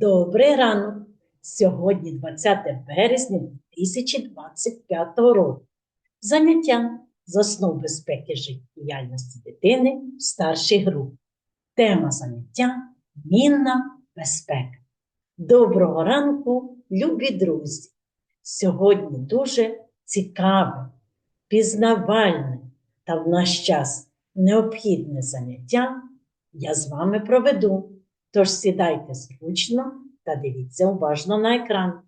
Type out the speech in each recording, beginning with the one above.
Добрий ранок! Сьогодні 20 березня 2025 року. Заняття з основ безпеки життєдіяльності дитини в старшій групі. Тема заняття мінна безпека. Доброго ранку, любі друзі! Сьогодні дуже цікаве, пізнавальне та в наш час необхідне заняття я з вами проведу. Тож сідайте зручно та дивіться уважно на екран.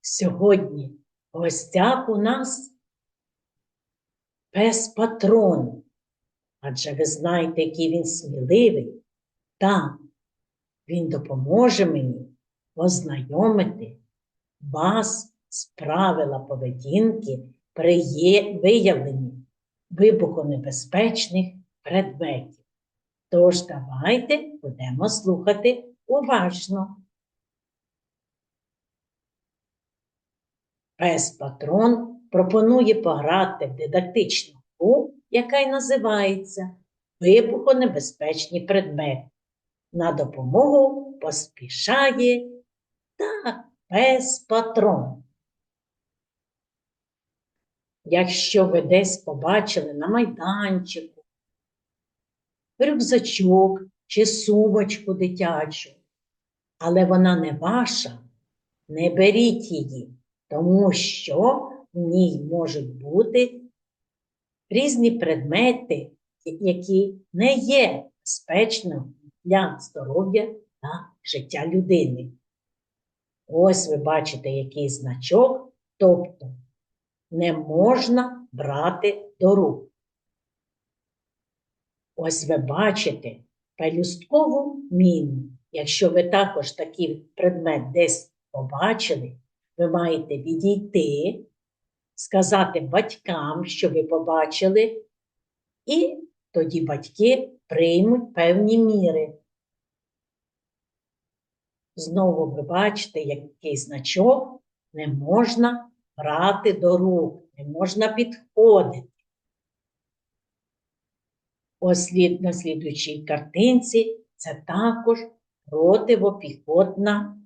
Сьогодні в гостях у нас пес патрон. Адже ви знаєте, який він сміливий. Так, він допоможе мені ознайомити вас з правила поведінки при виявленні вибухонебезпечних предметів. Тож давайте будемо слухати уважно. Пес Патрон пропонує пограти в дидактичну гру, яка й називається Вибухонебезпечні предмети. На допомогу поспішає та пес Патрон. Якщо ви десь побачили на майданчику рюкзачок чи сумочку дитячу, але вона не ваша, не беріть її, тому що в ній можуть бути різні предмети, які не є безпечними для здоров'я та життя людини. Ось ви бачите, який значок, тобто не можна брати до рук. Ось ви бачите пелюсткову міну. Якщо ви також такий предмет десь побачили, ви маєте відійти, сказати батькам, що ви побачили, і тоді батьки приймуть певні міри. Знову ви бачите, який значок не можна брати до рук, не можна підходити. Ось слід- на слідуючій картинці це також противопіхотна,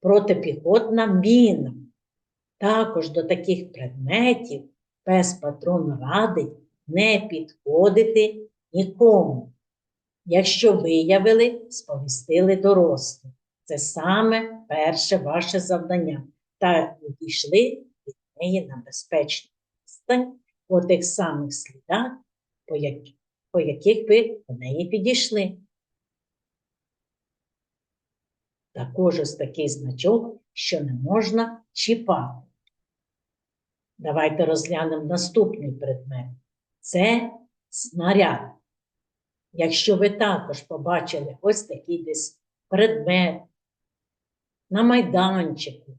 протипіхотна міна. Також до таких предметів пес патрон радить не підходити нікому. Якщо виявили, сповістили дорослих. Це саме перше ваше завдання. Та відійшли від неї на безпечну відстань по тих самих слідах, по, як- по яких ви до неї підійшли. Також ось такий значок, що не можна чіпати. Давайте розглянемо наступний предмет. Це снаряд. Якщо ви також побачили ось такий десь предмет на майданчику,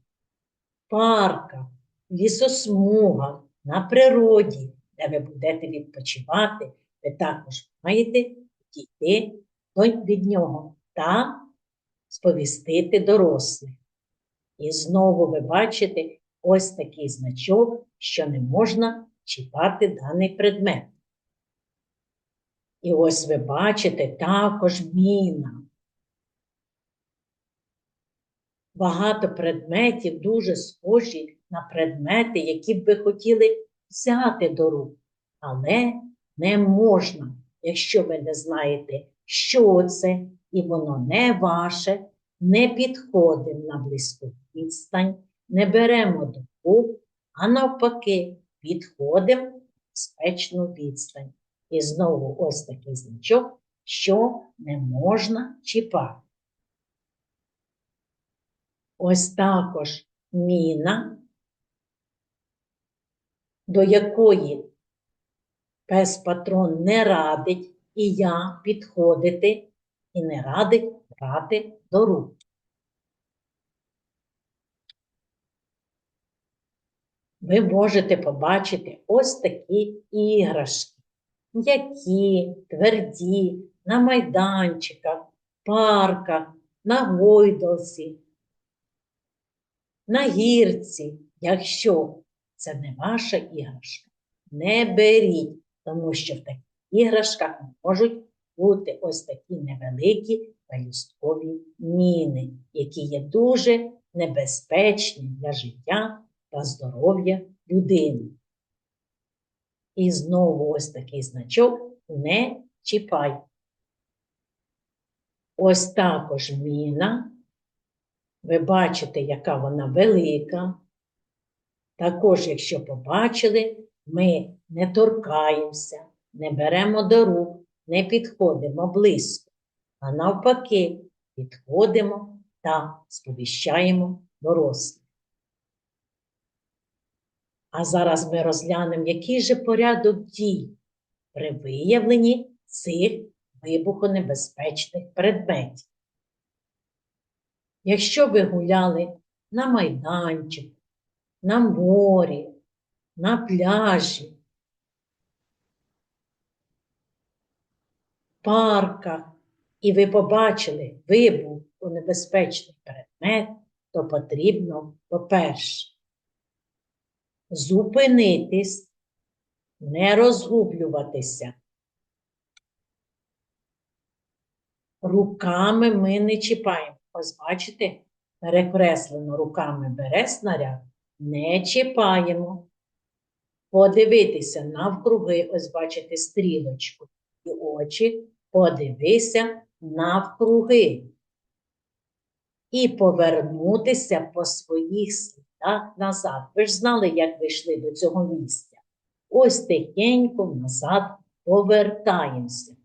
парках, лісосмугах, на природі, де ви будете відпочивати, ви також маєте дійти від нього та сповістити дорослих. І знову ви бачите ось такий значок, що не можна чіпати даний предмет. І ось ви бачите також міна. Багато предметів дуже схожі на предмети, які б ви хотіли взяти до рук, але не можна, якщо ви не знаєте, що це, і воно не ваше, не підходимо на близьку відстань, не беремо до рук, а навпаки, підходимо в безпечну відстань. І знову ось такий значок, що не можна чіпати. Ось також міна, до якої пес патрон не радить і я підходити і не радить брати до рук. Ви можете побачити ось такі іграшки, м'які, тверді, на майданчиках, парках, на гойдалці, на гірці, якщо це не ваша іграшка. Не беріть, тому що в таких іграшках можуть бути ось такі невеликі пелюсткові міни, які є дуже небезпечні для життя та здоров'я людини. І знову ось такий значок не чіпай. Ось також міна. Ви бачите, яка вона велика. Також, якщо побачили, ми не торкаємося, не беремо до рук, не підходимо близько, а навпаки, підходимо та сповіщаємо дорослих. А зараз ми розглянемо, який же порядок дій при виявленні цих вибухонебезпечних предметів. Якщо ви гуляли на майданчику, на морі, на пляжі, парках, і ви побачили вибухонебезпечний предмет, то потрібно, по-перше, зупинитись, не розгублюватися. Руками ми не чіпаємо. Ось бачите, перекреслено руками бере снаряд, не чіпаємо. Подивитися навкруги, ось бачите стрілочку і очі, подивися навкруги. І повернутися по своїх слідах назад. Ви ж знали, як ви йшли до цього місця. Ось тихенько назад повертаємося.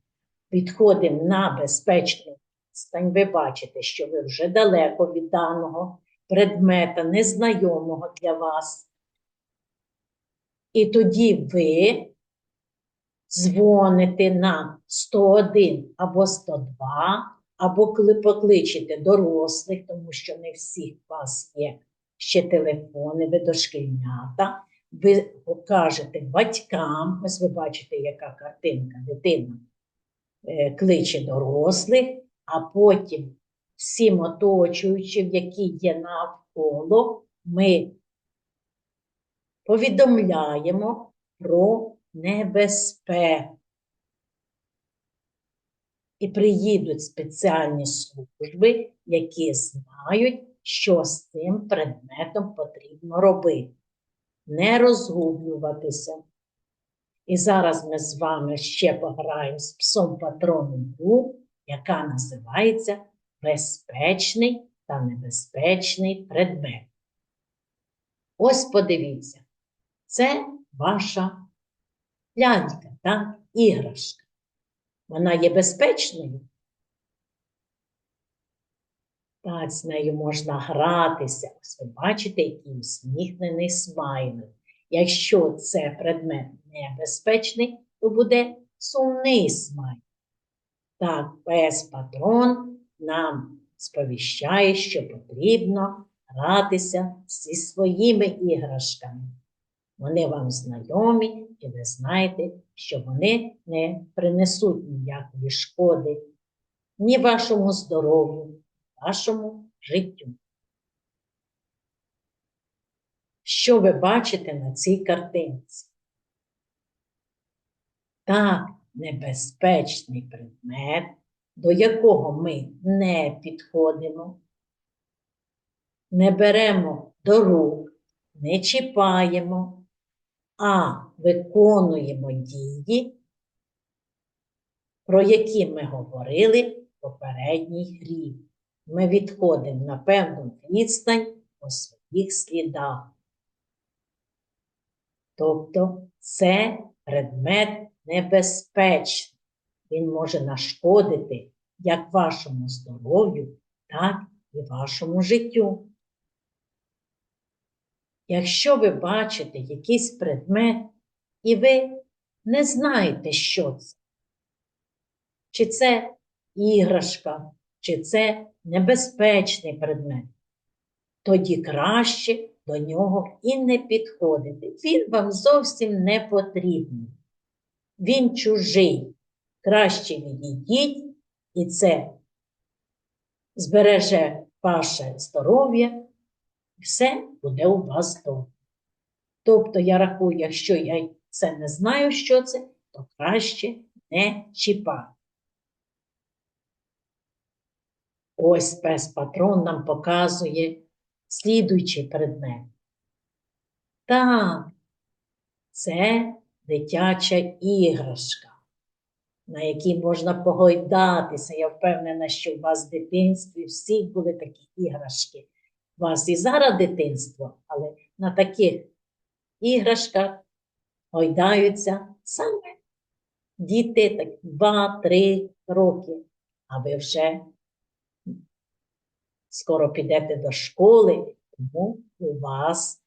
Підходимо на безпечну відстань. Ви бачите, що ви вже далеко від даного предмета, незнайомого для вас. І тоді ви дзвоните на 101 або 102, або коли покличете дорослих, тому що не всіх вас є ще телефони, ви дошкільнята, ви покажете батькам, ось ви бачите, яка картинка, дитина е, кличе дорослих, а потім всім оточуючим, які є навколо, ми повідомляємо про небезпеку. І приїдуть спеціальні служби, які знають, що з цим предметом потрібно робити. Не розгублюватися. І зараз ми з вами ще пограємо з псом патроном яка називається Безпечний та небезпечний предмет. Ось подивіться, це ваша лялька, так, іграшка. Вона є безпечною. Так, з нею можна гратися. Ось ви бачите, який усміхнений смайлик. Якщо це предмет небезпечний, то буде сумний смайлик. Так, пес патрон нам сповіщає, що потрібно гратися зі своїми іграшками. Вони вам знайомі, і ви знаєте, що вони не принесуть ніякої шкоди ні вашому здоров'ю, ні вашому життю. Що ви бачите на цій картинці? Так, небезпечний предмет, до якого ми не підходимо, не беремо до рук, не чіпаємо, а виконуємо дії, про які ми говорили в попередній грі. Ми відходимо на певну відстань по своїх слідах. Тобто це предмет небезпечний. Він може нашкодити як вашому здоров'ю, так і вашому життю. Якщо ви бачите якийсь предмет, і ви не знаєте, що це, чи це іграшка, чи це небезпечний предмет, тоді краще до нього і не підходити. Він вам зовсім не потрібний. Він чужий. Краще відійдіть, і це збереже ваше здоров'я, і все буде у вас добре. Тобто я рахую, якщо я це не знаю, що це, то краще не чіпати. Ось пес патрон нам показує слідуючий предмет. Так, це дитяча іграшка, на якій можна погойдатися. Я впевнена, що у вас в дитинстві всіх були такі іграшки. У вас і зараз дитинство, але на таких іграшках гойдаються саме діти так 2-3 роки, а ви вже скоро підете до школи, тому у вас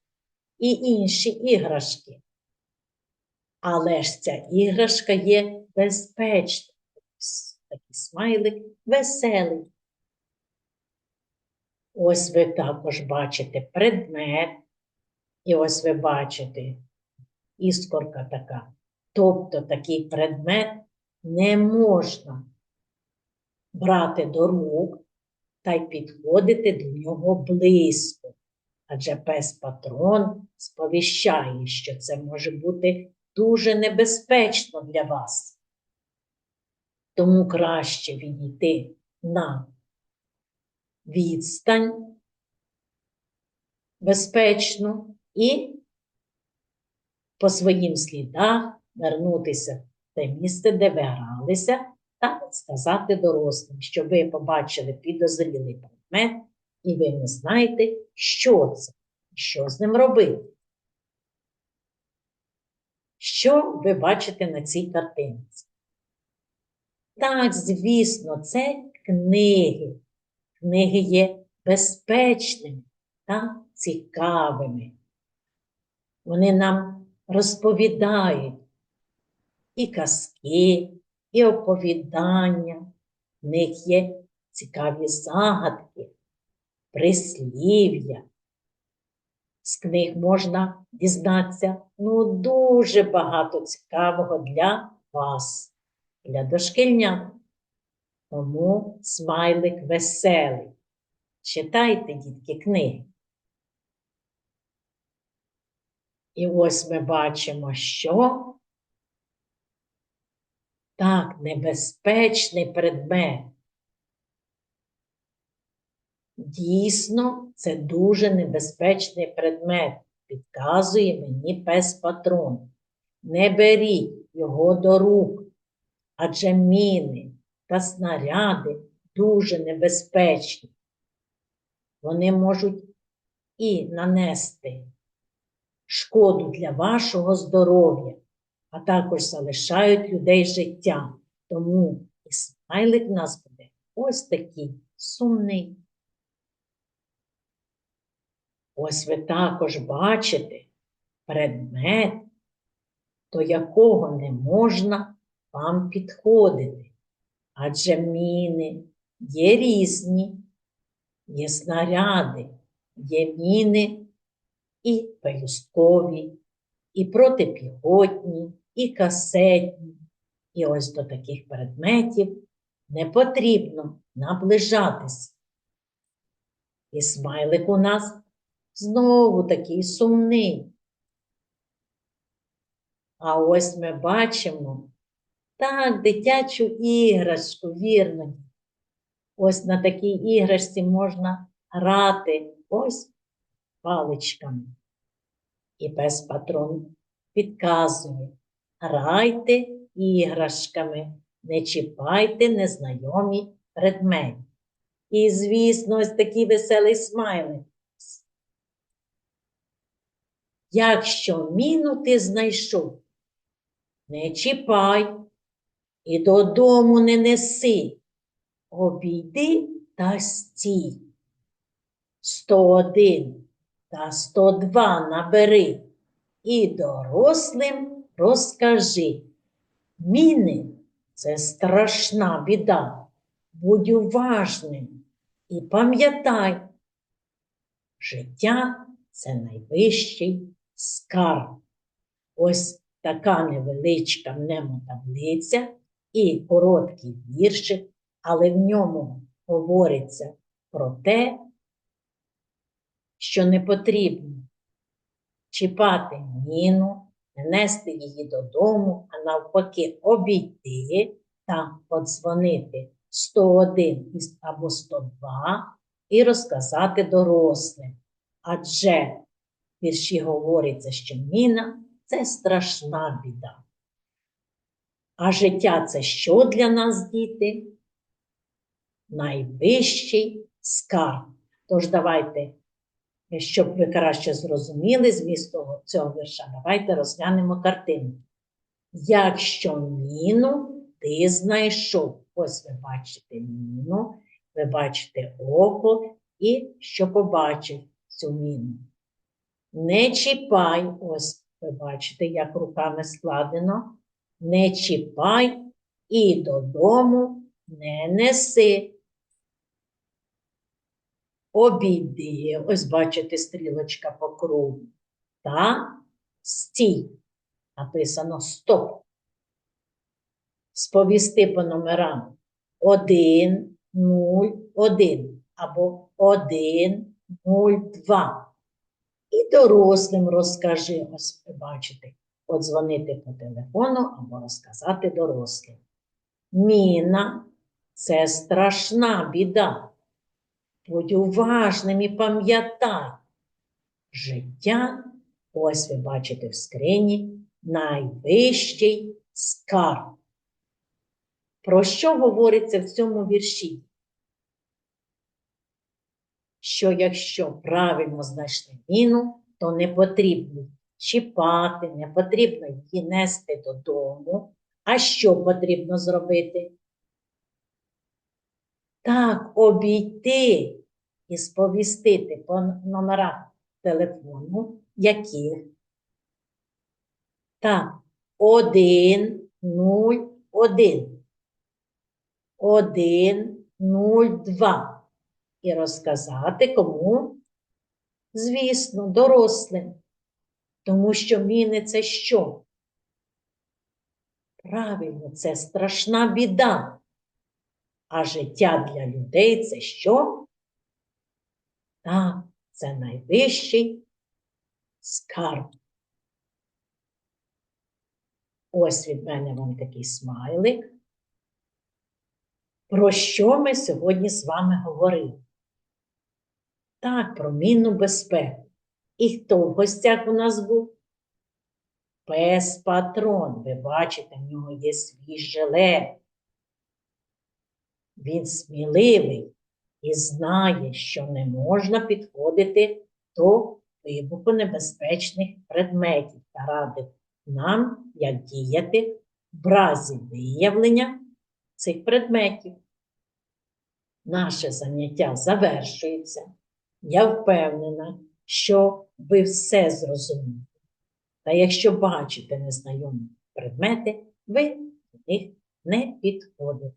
і інші іграшки. Але ж ця іграшка є безпечна. Ось Такий смайлик веселий. Ось ви також бачите предмет, і ось ви бачите іскорка така. Тобто такий предмет не можна брати до рук та й підходити до нього близько. Адже пес патрон сповіщає, що це може бути дуже небезпечно для вас. Тому краще відійти на відстань безпечну і по своїм слідах вернутися в те місце, де ви гралися, та сказати дорослим, що ви побачили підозрілий предмет, і ви не знаєте, що це, що з ним робити. Що ви бачите на цій картинці? Так, звісно, це книги. Книги є безпечними та цікавими. Вони нам розповідають і казки, і оповідання. В них є цікаві загадки, прислів'я. З книг можна дізнатися ну, дуже багато цікавого для вас, для дошкільнят. Тому смайлик веселий. Читайте, дітки, книги. І ось ми бачимо, що так, небезпечний предмет. Дійсно, це дуже небезпечний предмет, підказує мені пес патрон. Не беріть його до рук, адже міни та снаряди дуже небезпечні. Вони можуть і нанести шкоду для вашого здоров'я, а також залишають людей життя. Тому і смайлик в нас буде ось такий сумний. Ось ви також бачите предмет, до якого не можна вам підходити. Адже міни є різні, є снаряди, є міни і пелюсткові, і протипіхотні, і касетні. І ось до таких предметів не потрібно наближатися. І смайлик у нас знову такий сумний. А ось ми бачимо так, дитячу іграшку, вірно. Ось на такій іграшці можна грати ось паличками. І пес патрон підказує, грайте іграшками, не чіпайте незнайомі предмети. І, звісно, ось такий веселий смайлик. Якщо міну ти знайшов, не чіпай і додому не неси, обійди та стій. 101 та 102 набери і дорослим розкажи. Міни це страшна біда. Будь уважним і пам'ятай, життя це найвищий скарб. Ось така невеличка мнемотаблиця і короткий віршик, але в ньому говориться про те, що не потрібно чіпати міну, нести її додому, а навпаки обійти та подзвонити 101 або 102 і розказати дорослим. Адже вірші говориться, що міна це страшна біда. А життя це що для нас, діти? Найвищий скарб. Тож давайте, щоб ви краще зрозуміли зміст цього вірша, давайте розглянемо картину. Якщо міну ти знайшов, ось ви бачите міну, ви бачите око і що побачив цю міну. Не чіпай, ось ви бачите, як руками складено. Не чіпай і додому не неси. Обійди, ось бачите стрілочка по кругу. Та стій. Написано стоп. Сповісти по номерам 1, 0, 1 або 1, 0, 2. І дорослим розкажи, ось бачите, подзвонити по телефону або розказати дорослим. Міна це страшна біда. Будь уважним і пам'ятай. Життя, ось ви бачите в скрині, найвищий скарб. Про що говориться в цьому вірші? Що якщо правильно знайшли міну, то не потрібно чіпати, не потрібно її нести додому. А що потрібно зробити? Так, обійти і сповістити по номерах телефону, яких? Так, 1, 0, 1. 1, 0, 2. І розказати кому? Звісно, дорослим. Тому що міни це що? Правильно, це страшна біда. А життя для людей це що? Так, це найвищий скарб. Ось від мене вам такий смайлик. Про що ми сьогодні з вами говорили? Так, про мінну безпеку. І хто в гостях у нас був? Пес патрон. Ви бачите, в нього є свій жилет. Він сміливий і знає, що не можна підходити до вибухонебезпечних предметів та радить нам, як діяти в разі виявлення цих предметів. Наше заняття завершується. Я впевнена, що ви все зрозуміли. Та якщо бачите незнайомі предмети, ви до них не підходите.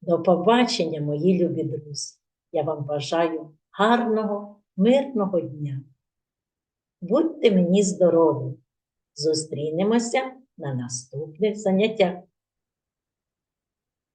До побачення, мої любі друзі. Я вам бажаю гарного, мирного дня. Будьте мені здорові! Зустрінемося на наступних заняттях.